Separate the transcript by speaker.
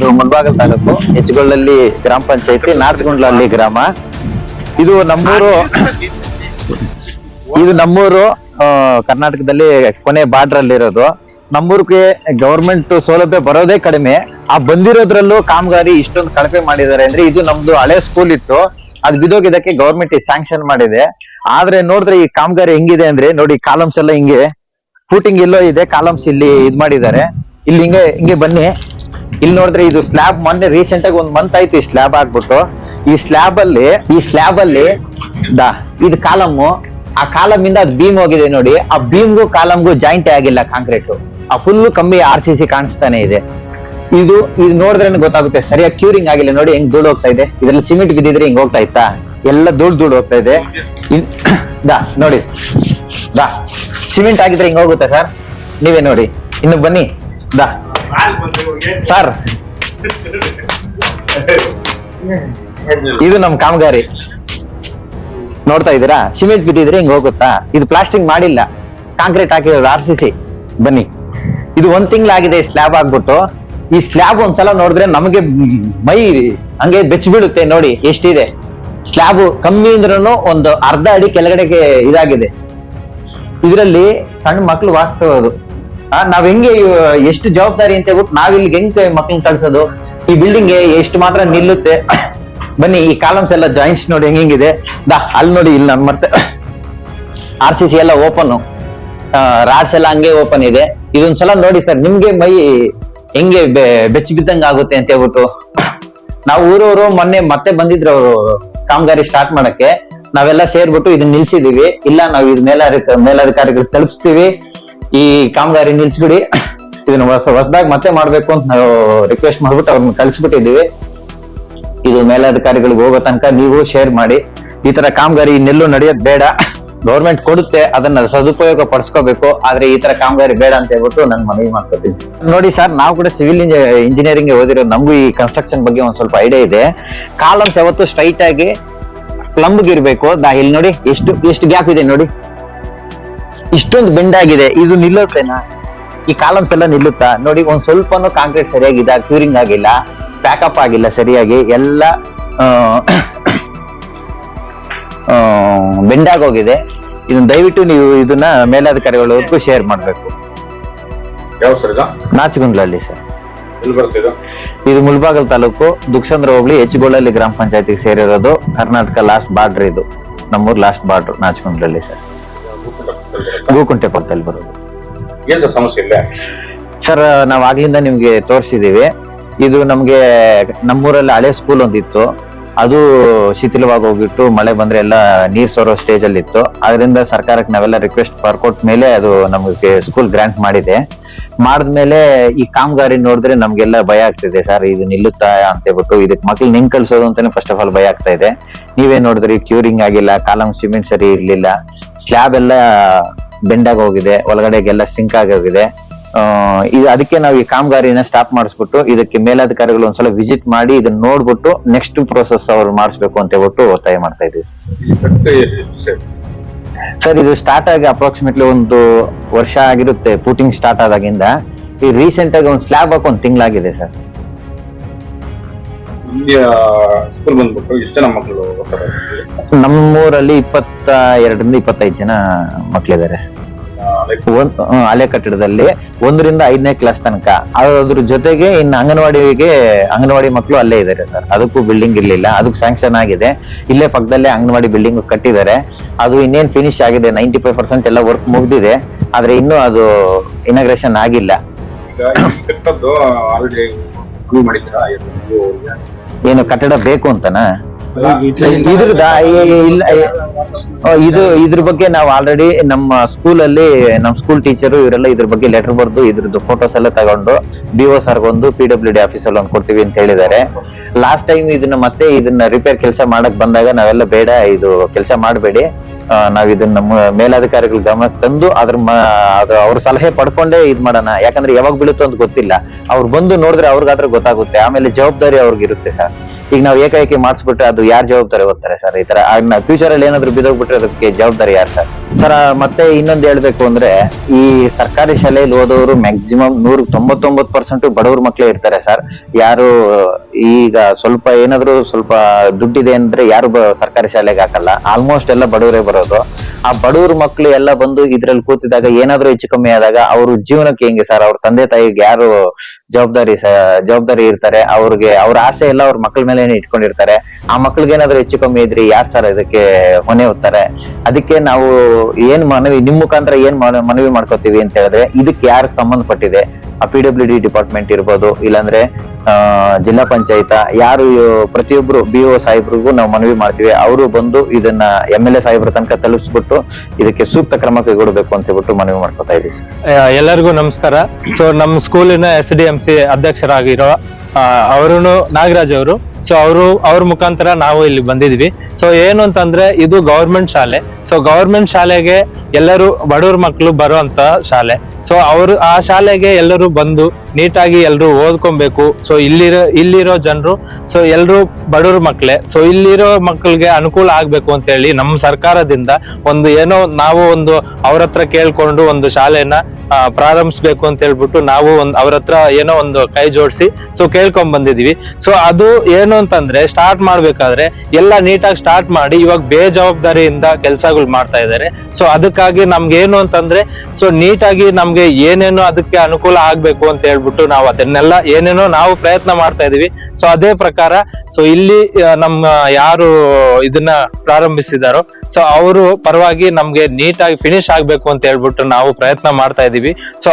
Speaker 1: ಇದು ಮುಳಬಾಗಲ್ ತಾಲೂಕು ಹೆಚ್ಗೊಳ್ಳಲ್ಲಿ ಗ್ರಾಮ ಪಂಚಾಯತಿ ನಾರ್ಜಗುಂಡ್ಲಹಳ್ಳಿ ಗ್ರಾಮ. ಇದು ನಮ್ಮೂರು ಇದು ನಮ್ಮೂರು ಕರ್ನಾಟಕದಲ್ಲಿ ಕೊನೆ ಬಾರ್ಡರ್ ಅಲ್ಲಿ ಇರೋದು ನಮ್ಮೂರ್ಗೆ ಗವರ್ಮೆಂಟ್ ಸೌಲಭ್ಯ ಬರೋದೇ ಕಡಿಮೆ. ಆ ಬಂದಿರೋದ್ರಲ್ಲೂ ಕಾಮಗಾರಿ ಇಷ್ಟೊಂದು ಕಳಪೆ ಮಾಡಿದ್ದಾರೆ ಅಂದ್ರೆ ಇದು ನಮ್ದು ಹಳೆ ಸ್ಕೂಲ್ ಇತ್ತು. ಅದು ಬಿದೋಗಿದ್ದಕ್ಕೆ ಗವರ್ಮೆಂಟ್ ಸ್ಯಾಂಕ್ಷನ್ ಮಾಡಿದೆ. ಆದ್ರೆ ನೋಡಿದ್ರೆ ಈ ಕಾಮಗಾರಿ ಹೆಂಗಿದೆ ಅಂದ್ರೆ, ನೋಡಿ ಕಾಲಮ್ಸ್ ಎಲ್ಲ ಹಿಂಗೆ ಫೂಟಿಂಗ್ ಎಲ್ಲೋ ಇದೆ ಕಾಲಮ್ಸ್ ಇಲ್ಲಿ ಇದ್ ಮಾಡಿದ್ದಾರೆ. ಇಲ್ಲಿ ಹಿಂಗೆ ಹಿಂಗೆ ಬನ್ನಿ. ಇಲ್ಲಿ ನೋಡಿದ್ರೆ ಇದು ಸ್ಲ್ಯಾಬ್ ಮೊನ್ನೆ ರೀಸೆಂಟ್ ಆಗಿ ಒಂದ್ ಮಂತ್ ಆಯ್ತು ಈ ಸ್ಲ್ಯಾಬ್ ಆಗ್ಬಿಟ್ಟು. ಈ ಸ್ಲ್ಯಾಬ್ ಅಲ್ಲಿ, ಈ ಸ್ಲ್ಯಾಬ್ ಅಲ್ಲಿ ದಾ, ಇದು ಕಾಲಮ್ಮು. ಆ ಕಾಲಮ್ ಇಂದ ಅದು ಬೀಮ್ ಹೋಗಿದೆ ನೋಡಿ. ಆ ಬೀಮ್ಗೂ ಕಾಲಮ್ಗೂ ಜಾಯಿಂಟ್ ಆಗಿಲ್ಲ ಕಾಂಕ್ರೀಟ್ ಆ ಫುಲ್ ಕಮ್ಮಿ ಆರ್ ಸಿ ಸಿ ಕಾಣಿಸ್ತಾನೆ ಇದೆ. ಇದು ಇದು ನೋಡಿದ್ರೆ ಗೊತ್ತಾಗುತ್ತೆ, ಸರಿಯಾಗಿ ಕ್ಯೂರಿಂಗ್ ಆಗಿಲ್ಲ. ನೋಡಿ ಹೆಂಗ್ ಧೂಳು ಹೋಗ್ತಾ ಇದೆ. ಇದ್ರಲ್ಲಿ ಸಿಮೆಂಟ್ ಬಿದ್ದಿದ್ರೆ ಹಿಂಗ್ ಹೋಗ್ತಾ ಇತ್ತಾ? ಎಲ್ಲ ಧೂಳು ಧೂಳು ಹೋಗ್ತಾ ಇದೆ. ದಾ, ನೋಡಿ. ದಾ ಸಿಮೆಂಟ್ ಆಗಿದ್ರೆ ಹಿಂಗ್ ಹೋಗುತ್ತೆ ಸರ್? ನೀವೇ ನೋಡಿ. ಇನ್ನು ಬನ್ನಿ. ದಾ. ಸರ್. ಇದು ನಮ್ ಕಾಮಗಾರಿ. ನೋಡ್ತಾ ಇದ್ದೀರಾ? ಸಿಮೆಂಟ್ ಬಿದ್ದಿದ್ರೆ ಹಿಂಗ್ ಹೋಗುತ್ತಾ? ಇದು ಪ್ಲಾಸ್ಟಿಂಗ್ ಮಾಡಿಲ್ಲ. ಕಾಂಕ್ರೀಟ್ ಹಾಕಿರೋದು ಆರ್ ಸಿ ಸಿ ಬನ್ನಿ. ಇದು ಒಂದ್ ತಿಂಗಳಾಗಿದೆ ಸ್ಲ್ಯಾಬ್ ಆಗ್ಬಿಟ್ಟು. ಈ ಸ್ಲ್ಯಾಬ್ ಒಂದ್ಸಲ ನೋಡಿದ್ರೆ ನಮಗೆ ಮೈ ಹಂಗೆ ಬೆಚ್ಚ ಬೀಳುತ್ತೆ ನೋಡಿ, ಎಷ್ಟಿದೆ. ಸ್ಲ್ಯಾಬ್ ಕಮ್ಮಿ ಅಂದ್ರೂ ಒಂದು ಅರ್ಧ ಅಡಿ ಕೆಳಗಡೆಗೆ ಇದಾಗಿದೆ. ಇದರಲ್ಲಿ ಸಣ್ಣ ಮಕ್ಳು ವಾಸಿಸೋದು. ನಾವ್ ಹೆಂಗೆ ಎಷ್ಟು ಜವಾಬ್ದಾರಿ ಅಂತ ಹೇಳ್ಬಿಟ್ಟು ನಾವ್ ಇಲ್ಲಿ ಹೆಂಗ್ ಮಕ್ಳನ್ನ ಕಳ್ಸೋದು? ಈ ಬಿಲ್ಡಿಂಗ್ ಎಷ್ಟು ಮಾತ್ರ ನಿಲ್ಲುತ್ತೆ? ಬನ್ನಿ, ಈ ಕಾಲಮ್ಸ್ ಎಲ್ಲ ಜಾಯಿಂಟ್ಸ್ ನೋಡಿ ಹೆಂಗ್ ಹೆಂಗಿದೆ? ದಾ, ಅಲ್ಲಿ ನೋಡಿ, ಇಲ್ಲಿ ನನ್ ಮತ್ತೆ ಆರ್ ಸಿ ಸಿ ಎಲ್ಲ ಓಪನ್ ರಾಡ್ಸ್ ಎಲ್ಲ ಹಂಗೆ ಓಪನ್ ಇದೆ. ಇದೊಂದ್ಸಲ ನೋಡಿ ಸರ್, ನಿಮ್ಗೆ ಮೈ ಹೆಂಗೆ ಬೆಚ್ಚ ಬಿದ್ದಂಗ ಆಗುತ್ತೆ ಅಂತ ಹೇಳ್ಬಿಟ್ಟು. ನಾವು ಊರವರು ಮೊನ್ನೆ ಮತ್ತೆ ಬಂದಿದ್ರು ಅವರು ಕಾಮಗಾರಿ ಸ್ಟಾರ್ಟ್ ಮಾಡಕ್ಕೆ. ನಾವೆಲ್ಲ ಸೇರ್ಬಿಟ್ಟು ಇದನ್ನ ನಿಲ್ಸಿದೀವಿ. ಇಲ್ಲ, ನಾವು ಇದ್ ಮೇಲಾಧಿಕ ಮೇಲಾಧಿಕಾರಿಗಳು ತಲುಪಿಸ್ತೀವಿ. ಈ ಕಾಮಗಾರಿ ನಿಲ್ಸ್ಬಿಡಿ. ಇದನ್ನ ಹೊಸ, ಹೊಸದಾಗಿ ಮತ್ತೆ ಮಾಡ್ಬೇಕು ಅಂತ ನಾವು ರಿಕ್ವೆಸ್ಟ್ ಮಾಡ್ಬಿಟ್ಟು ಅವ್ರನ್ನ ಕಳ್ಸಿಬಿಟ್ಟಿದೀವಿ ಇದು ಮೇಲಾಧಿಕಾರಿಗಳಿಗೆ ಹೋಗೋ ತನಕ ನೀವು ಶೇರ್ ಮಾಡಿ. ಈ ತರ ಕಾಮಗಾರಿ ಇನ್ನೆಲ್ಲೂ ನಡೆಯೋದು ಬೇಡ. ಗೌರ್ಮೆಂಟ್ ಕೊಡುತ್ತೆ, ಅದನ್ನ ಸದುಪಯೋಗ ಪಡಿಸ್ಕೋಬೇಕು. ಆದ್ರೆ ಈ ತರ ಕಾಮಗಾರಿ ಬೇಡ ಅಂತ ಹೇಳ್ಬಿಟ್ಟು ನನ್ ಮನವಿ ಮಾಡ್ಕೊತೀನಿ. ನೋಡಿ ಸರ್, ನಾವು ಕೂಡ ಸಿವಿಲ್ ಇಂಜಿನಿಯರಿಂಗ್ ಓದಿರೋದು ನಮಗೂ ಈ ಕನ್ಸ್ಟ್ರಕ್ಷನ್ ಬಗ್ಗೆ ಒಂದ್ ಸ್ವಲ್ಪ ಐಡಿಯಾ ಇದೆ. ಕಾಲಮ್ಸ್ ಯಾವತ್ತು ಸ್ಟ್ರೈಟ್ ಆಗಿ ಪ್ಲಂಬ್ಗೆ ಇರ್ಬೇಕು. ಇಲ್ಲಿ ನೋಡಿ, ಎಷ್ಟು ಎಷ್ಟು ಗ್ಯಾಪ್ ಇದೆ ನೋಡಿ. ಇಷ್ಟೊಂದು ಬೆಂಡ್ ಆಗಿದೆ ಇದು ನಿಲ್ಲುತ್ತೇನಾ? ಈ ಕಾಲಮ್ಸ್ ಎಲ್ಲ ನಿಲ್ಲುತ್ತಾ? ನೋಡಿ ಒಂದ್ ಸ್ವಲ್ಪನೂ ಕಾಂಕ್ರೀಟ್ ಸರಿಯಾಗಿದೆ ಕ್ಯೂರಿಂಗ್ ಆಗಿಲ್ಲ ಪ್ಯಾಕಪ್ ಆಗಿಲ್ಲ ಸರಿಯಾಗಿ ಎಲ್ಲ ಬೆಂಡಾಗೋಗಿದೆ. ಇದನ್ನ ದಯವಿಟ್ಟು ನೀವು ಇದನ್ನ ಮೇಲಾಧಿಕಾರಿಗಳವರೆಗೂ ಶೇರ್ ಮಾಡ್ಬೇಕು.
Speaker 2: ಯಾವ ಸರ್ ಇದು?
Speaker 1: ನಾಚಗುಂಡ್ಲಲ್ಲಿ ಸರ್
Speaker 2: ಇದು?
Speaker 1: ಮುಲ್ಬಾಗಲ್ ತಾಲೂಕು ದುಕ್ಷಂದ್ರ ಹೋಬಳಿ ಹೆಚ್ಗೋಳಲ್ಲಿ ಗ್ರಾಮ ಪಂಚಾಯತಿಗೆ ಸೇರಿರೋದು ಕರ್ನಾಟಕ ಲಾಸ್ಟ್ ಬಾರ್ಡರ್ ಇದು. ನಮ್ಮೂರ್ ಲಾಸ್ಟ್ ಬಾರ್ಡರ್ ನಾಚಗುಂಡ್ಲಲ್ಲಿ ಸರ್ ಗೋಕುಂಟೆ ಪಕ್ಕದಲ್ಲಿ ಬರೋದು.
Speaker 2: ಏನ್ ಸರ್ ಸಮಸ್ಯೆ ಇಲ್ಲ
Speaker 1: ಸರ್ ನಾವ್ ಆಗ್ಲಿಂದ ನಿಮ್ಗೆ ತೋರಿಸಿದೀವಿ. ಇದು ನಮ್ಗೆ ನಮ್ಮೂರಲ್ಲಿ ಹಳೆ ಸ್ಕೂಲ್ ಒಂದಿತ್ತು. ಅದು ಶಿಥಿಲವಾಗಿ ಹೋಗ್ಬಿಟ್ಟು ಮಳೆ ಬಂದ್ರೆ ಎಲ್ಲ ನೀರ್ ಸೋರೋ ಸ್ಟೇಜ್ ಅಲ್ಲಿ ಇತ್ತು. ಅದರಿಂದ ಸರ್ಕಾರಕ್ಕೆ ನಾವೆಲ್ಲ ರಿಕ್ವೆಸ್ಟ್ ಬರ್ಕೊಟ್ ಮೇಲೆ ಅದು ನಮಗೆ ಸ್ಕೂಲ್ ಗ್ರಾಂಟ್ ಮಾಡಿದೆ. ಮಾಡಿದ್ಮೇಲೆ ಈ ಕಾಮಗಾರಿ ನೋಡಿದ್ರೆ ನಮ್ಗೆಲ್ಲ ಭಯ ಆಗ್ತಿದೆ, ಸರ್, ಇದು ನಿಲ್ಲುತ್ತಾ? ಅಂತ ಹೇಳ್ಬಿಟ್ಟು ಇದಕ್ಕೆ ಮಕ್ಳು ನಿಂಗ್ ಕಳ್ಸೋದು ಅಂತಾನೆ ಫಸ್ಟ್ ಆಫ್ ಆಲ್ ಭಯ ಆಗ್ತಾ ಇದೆ. ನೀವೇ ನೋಡಿದ್ರಿ? ಕ್ಯೂರಿಂಗ್ ಆಗಿಲ್ಲ, ಕಾಲಮ್ ಸಿಮೆಂಟ್ ಸರಿ ಇರ್ಲಿಲ್ಲ. ಸ್ಲ್ಯಾಬ್ ಎಲ್ಲ ಬೆಂಡಾಗಿ ಹೋಗಿದೆ, ಒಳಗಡೆಗೆಲ್ಲ ಸಿಂಕ್ ಆಗಿ ಹೋಗಿದೆ. ಇದು ಅದಕ್ಕೆ ನಾವು ಈ ಕಾಮಗಾರಿನ ಸ್ಟಾಪ್ ಮಾಡಿಸ್ಬಿಟ್ಟು ಇದಕ್ಕೆ ಮೇಲಾಧಿಕಾರಿಗಳು ಒಂದ್ಸಲ ವಿಸಿಟ್ ಮಾಡಿ ಇದನ್ನ ನೋಡ್ಬಿಟ್ಟು ನೆಕ್ಸ್ಟ್ ಪ್ರೋಸೆಸ್ ಅವ್ರು ಮಾಡಿಸ್ಬೇಕು ಅಂತ ಹೇಳ್ಬಿಟ್ಟು ಒತ್ತಾಯ ಮಾಡ್ತಾ ಇದೀವಿ
Speaker 2: ಸರ್.
Speaker 1: ಇದು ಸ್ಟಾರ್ಟ್ ಆಗಿ ಅಪ್ರಾಕ್ಸಿಮೇಟ್ಲಿ ಒಂದು ವರ್ಷ ಆಗಿರುತ್ತೆ ಪೂಟಿಂಗ್ ಸ್ಟಾರ್ಟ್ ಆದಾಗಿಂದ. ಈ ರೀಸೆಂಟ್ ಆಗಿ ಒಂದು ಸ್ಲ್ಯಾಬ್ ಹಾಕಿ ಒಂದು ತಿಂಗಳಾಗಿದೆ ಸರ್. ನಮ್ಮೂರಲ್ಲಿ ಇಪ್ಪತ್ತ ಎರಡರಿಂದ ಇಪ್ಪತ್ತೈದು ಜನ ಮಕ್ಳಿದ್ದಾರೆ ಸರ್. ಹಳೆ ಕಟ್ಟಡದಲ್ಲಿ ಒಂದರಿಂದ ಐದನೇ ಕ್ಲಾಸ್ ತನಕ. ಅದ್ರ ಜೊತೆಗೆ ಇನ್ನು ಅಂಗನವಾಡಿಗೆ ಅಂಗನವಾಡಿ ಮಕ್ಕಳು ಅಲ್ಲೇ ಇದ್ದಾರೆ ಸರ್. ಅದಕ್ಕೂ ಬಿಲ್ಡಿಂಗ್ ಇರಲಿಲ್ಲ. ಅದಕ್ಕೆ ಸ್ಯಾಂಕ್ಷನ್ ಆಗಿದೆ. ಇಲ್ಲೇ ಪಕ್ಕದಲ್ಲೇ ಅಂಗನವಾಡಿ ಬಿಲ್ಡಿಂಗ್ ಕಟ್ಟಿದ್ದಾರೆ ಅದು ಇನ್ನೇನು ಫಿನಿಶ್ ಆಗಿದೆ ನೈಂಟಿ ಫೈವ್ ಪರ್ಸೆಂಟ್ ಎಲ್ಲ ವರ್ಕ್ ಮುಗ್ದಿದೆ. ಆದ್ರೆ ಇನ್ನೂ ಅದು ಇನಾಗ್ರೇಷನ್ ಆಗಿಲ್ಲ.
Speaker 2: ಏನು
Speaker 1: ಕಟ್ಟಡ ಬೇಕು ಅಂತನಾ? ಇದ್ರದ ಇಲ್ಲ ಆ, ಇದು ಇದ್ರ ಬಗ್ಗೆ ನಾವು ಆಲ್ರೆಡಿ ನಮ್ಮ ಸ್ಕೂಲ್ ಅಲ್ಲಿ ನಮ್ಮ ಸ್ಕೂಲ್ ಟೀಚರು ಇವರೆಲ್ಲ ಇದ್ರ ಬಗ್ಗೆ ಲೆಟರ್ ಬರೆದು ಇದ್ರದ್ದು ಫೋಟೋಸ್ ಎಲ್ಲ ತಗೊಂಡು ಬಿ ಓ ಸರ್ ಒಂದು ಪಿ ಡಬ್ಲ್ಯೂ ಡಿ ಆಫೀಸ್ ಅಲ್ಲಿ ಒಂದು ಕೊಡ್ತೀವಿ ಅಂತ ಹೇಳಿದ್ದಾರೆ. ಲಾಸ್ಟ್ ಟೈಮ್ ಇದನ್ನ ಮತ್ತೆ ಇದನ್ನ ರಿಪೇರ್ ಕೆಲಸ ಮಾಡಕ್ ಬಂದಾಗ ನಾವೆಲ್ಲ ಬೇಡ ಇದು ಕೆಲಸ ಮಾಡಬೇಡಿ. ನಾವ್ ಇದನ್ನ ನಮ್ಮ ಮೇಲಾಧಿಕಾರಿಗಳ ಗಮನಕ್ಕೆ ತಂದು ಅದ್ರ ಅವ್ರ ಸಲಹೆ ಪಡ್ಕೊಂಡೇ ಇದ್ ಮಾಡೋಣ. ಯಾಕಂದ್ರೆ ಯಾವಾಗ ಬೀಳುತ್ತೋ ಅಂತ ಗೊತ್ತಿಲ್ಲ. ಅವ್ರು ಬಂದು ನೋಡಿದ್ರೆ ಅವ್ರಿಗಾದ್ರೆ ಗೊತ್ತಾಗುತ್ತೆ. ಆಮೇಲೆ ಜವಾಬ್ದಾರಿ ಅವ್ರಿಗಿರುತ್ತೆ ಸರ್. ಈಗ ನಾವು ಏಕಾಏಕಿ ಮಾಡಿಸ್ಬಿಟ್ರೆ ಅದು ಯಾರು ಜವಾಬ್ದಾರಿ ಹೋಗ್ತಾರೆ ಸರ್ ಈ ತರ? ಫ್ಯೂಚರ್ ಅಲ್ಲಿ ಏನಾದ್ರು ಬಿದೋಗ್ಬಿಟ್ರೆ ಅದಕ್ಕೆ ಜವಾಬ್ದಾರಿ ಯಾರು ಸರ್? ಸರ್ ಮತ್ತೆ ಇನ್ನೊಂದು ಹೇಳ್ಬೇಕು ಅಂದ್ರೆ ಈ ಸರ್ಕಾರಿ ಶಾಲೆಯಲ್ಲಿ ಓದೋರು ಮ್ಯಾಕ್ಸಿಮಮ್ ನೂರ ತೊಂಬತ್ತೊಂಬತ್ತು ಪರ್ಸೆಂಟ್ ಬಡವ್ರ ಮಕ್ಕಳೇ ಇರ್ತಾರೆ ಸರ್. ಯಾರು, ಈಗ ಸ್ವಲ್ಪ ಏನಾದ್ರು ಸ್ವಲ್ಪ ದುಡ್ಡಿದೆ ಅಂದ್ರೆ ಯಾರು ಸರ್ಕಾರಿ ಶಾಲೆಗೆ ಹಾಕಲ್ಲ. ಆಲ್ಮೋಸ್ಟ್ ಎಲ್ಲ ಬಡವರೇ ಬರೋದು. ಆ ಬಡವ್ರ ಮಕ್ಕಳು ಎಲ್ಲ ಬಂದು ಇದ್ರಲ್ಲಿ ಕೂತಿದಾಗ ಏನಾದ್ರು ಹೆಚ್ಚು ಕಮ್ಮಿ ಆದಾಗ ಅವ್ರ ಜೀವನಕ್ಕೆ ಹೆಂಗೆ ಸರ್? ಅವ್ರ ತಂದೆ ತಾಯಿಗೆ ಯಾರು ಜವಾಬ್ದಾರಿ ಜವಾಬ್ದಾರಿ ಇರ್ತಾರೆ, ಅವ್ರಿಗೆ ಅವ್ರ ಆಸೆ ಎಲ್ಲ ಅವ್ರ ಮಕ್ಕಳ ಮೇಲೆ ಇಟ್ಕೊಂಡಿರ್ತಾರೆ. ಆ ಮಕ್ಳಿಗೆ ಏನಾದ್ರು ಹೆಚ್ಚು ಕಮ್ಮಿ ಇದ್ರಿ, ಯಾರ್ ಸರ್ ಇದಕ್ಕೆ ಹೊಣೆ ಹೋಗ್ತಾರೆ ಅದಕ್ಕೆ ನಾವು ಏನ್ ಮನವಿ, ನಿಮ್ ಮುಖಾಂತರ ಏನ್ ಮನ- ಮನವಿ ಮಾಡ್ಕೋತೀವಿ ಅಂತ ಹೇಳಿದ್ರೆ, ಇದಕ್ಕೆ ಯಾರು ಸಂಬಂಧಪಟ್ಟಿದೆ? ಆ ಪಿ ಡಬ್ಲ್ಯೂ ಡಿ ಡಿಪಾರ್ಟ್ಮೆಂಟ್ ಇರ್ಬೋದು, ಇಲ್ಲಾಂದ್ರೆ ಜಿಲ್ಲಾ ಪಂಚಾಯತ, ಯಾರು ಪ್ರತಿಯೊಬ್ರು ಬಿ ಒ ಸಾಹೇಬ್ರಿಗೂ ನಾವು ಮನವಿ ಮಾಡ್ತೀವಿ. ಅವರು ಬಂದು ಇದನ್ನ ಎಂ ಎಲ್ ಎ ಸಾಹೇಬ್ರ ತನಕ ತಲುಪಿಸ್ಬಿಟ್ಟು ಇದಕ್ಕೆ ಸೂಕ್ತ ಕ್ರಮ ಕೈಗೊಳ್ಳಬೇಕು ಅಂತ ಹೇಳ್ಬಿಟ್ಟು ಮನವಿ ಮಾಡ್ಕೊತಾ ಇದೀವಿ
Speaker 3: ಎಲ್ಲರಿಗೂ ನಮಸ್ಕಾರ. ಸೊ ನಮ್ಮ ಸ್ಕೂಲಿನ ಎಸ್ ಡಿ ಅಧ್ಯಕ್ಷರಾಗಿರೋ ಅವರು ನಾಗರಾಜ್ ಅವರು ಸೊ ಅವರು, ಅವ್ರ ಮುಖಾಂತರ ನಾವು ಇಲ್ಲಿ ಬಂದಿದ್ವಿ. ಸೊ ಏನು ಅಂತಂದ್ರೆ, ಇದು ಗೌರ್ಮೆಂಟ್ ಶಾಲೆ. ಸೊ ಗೌರ್ಮೆಂಟ್ ಶಾಲೆಗೆ ಎಲ್ಲರೂ ಬಡವ್ರ ಮಕ್ಕಳು ಬರುವಂತ ಶಾಲೆ. ಸೊ ಅವರು, ಆ ಶಾಲೆಗೆ ಎಲ್ಲರೂ ಬಂದು ನೀಟಾಗಿ ಎಲ್ಲರೂ ಓದ್ಕೊಬೇಕು. ಸೊ ಇಲ್ಲಿರೋ ಇಲ್ಲಿರೋ ಜನರು ಸೊ ಎಲ್ಲರೂ ಬಡವ್ರ ಮಕ್ಕಳೇ ಸೊ ಇಲ್ಲಿರೋ ಮಕ್ಕಳಿಗೆ ಅನುಕೂಲ ಆಗ್ಬೇಕು ಅಂತ ಹೇಳಿ ನಮ್ಮ ಸರ್ಕಾರದಿಂದ ಒಂದು ಏನೋ ನಾವು ಒಂದು ಅವ್ರ ಹತ್ರ ಕೇಳ್ಕೊಂಡು ಒಂದು ಶಾಲೆನ ಪ್ರಾರಂಭಿಸ್ಬೇಕು ಅಂತ ಹೇಳ್ಬಿಟ್ಟು ನಾವು ಒಂದ್ ಅವ್ರ ಹತ್ರ ಏನೋ ಒಂದು ಕೈ ಜೋಡಿಸಿ ಸೊ ಕೇಳ್ಕೊಂಡ್ ಬಂದಿದೀವಿ ಸೊ ಅದು ಏನು ಅಂತಂದ್ರೆ ಸ್ಟಾರ್ಟ್ ಮಾಡ್ಬೇಕಾದ್ರೆ ಎಲ್ಲ ನೀಟಾಗಿ ಸ್ಟಾರ್ಟ್ ಮಾಡಿ ಇವಾಗ ಬೇಜವಾಬ್ದಾರಿಯಿಂದ ಕೆಲಸಗಳು ಮಾಡ್ತಾ ಇದ್ದಾರೆ ಸೊ ಅದಕ್ಕಾಗಿ ನಮ್ಗೆ ಏನು ಅಂತಂದ್ರೆ ಸೊ ನೀಟಾಗಿ ನಮ್ಗೆ ಏನೇನು ಅದಕ್ಕೆ ಅನುಕೂಲ ಆಗ್ಬೇಕು ಅಂತ ಹೇಳ್ಬಿಟ್ಟು ನಾವು ಅದನ್ನೆಲ್ಲ ಏನೇನೋ ನಾವು ಪ್ರಯತ್ನ ಮಾಡ್ತಾ ಇದೀವಿ. ಸೊ ಅದೇ ಪ್ರಕಾರ ಸೊ ಇಲ್ಲಿ ನಮ್ಮ ಯಾರು ಇದನ್ನ ಪ್ರಾರಂಭಿಸಿದಾರೋ ಸೊ ಅವರು ಪರವಾಗಿ ನಮ್ಗೆ ನೀಟಾಗಿ ಫಿನಿಶ್ ಆಗ್ಬೇಕು ಅಂತ ಹೇಳ್ಬಿಟ್ಟು ನಾವು ಪ್ರಯತ್ನ ಮಾಡ್ತಾ ಇದೀವಿ. ಸೊ